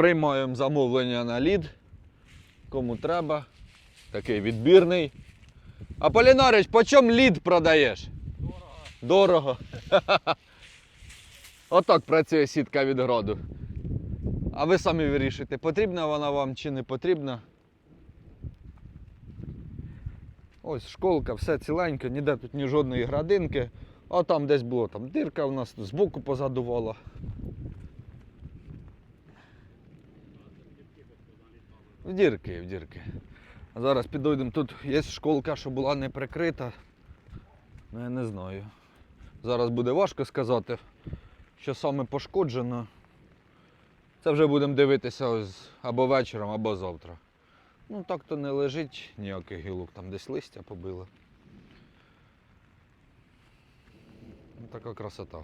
Приймаємо замовлення на лід. Кому треба. Такий відбірний. Аполінарич, по чому лід продаєш? Дорого. Дорого. Отак працює сітка від гроду. А ви самі вирішуєте, потрібна вона вам чи не потрібна. Ось школка, все ціленьке, ніде тут ні жодної градинки. А там десь було там дирка у нас збоку позадувала. В дірки, в дірки. А зараз підійдемо. Тут є школка, що була не прикрита. Ну, я не знаю. Зараз буде важко сказати, що саме пошкоджено. Це вже будемо дивитися ось або вечором, або завтра. Ну так то не лежить ніяких гілок, там десь листя побило. Ну, така красота.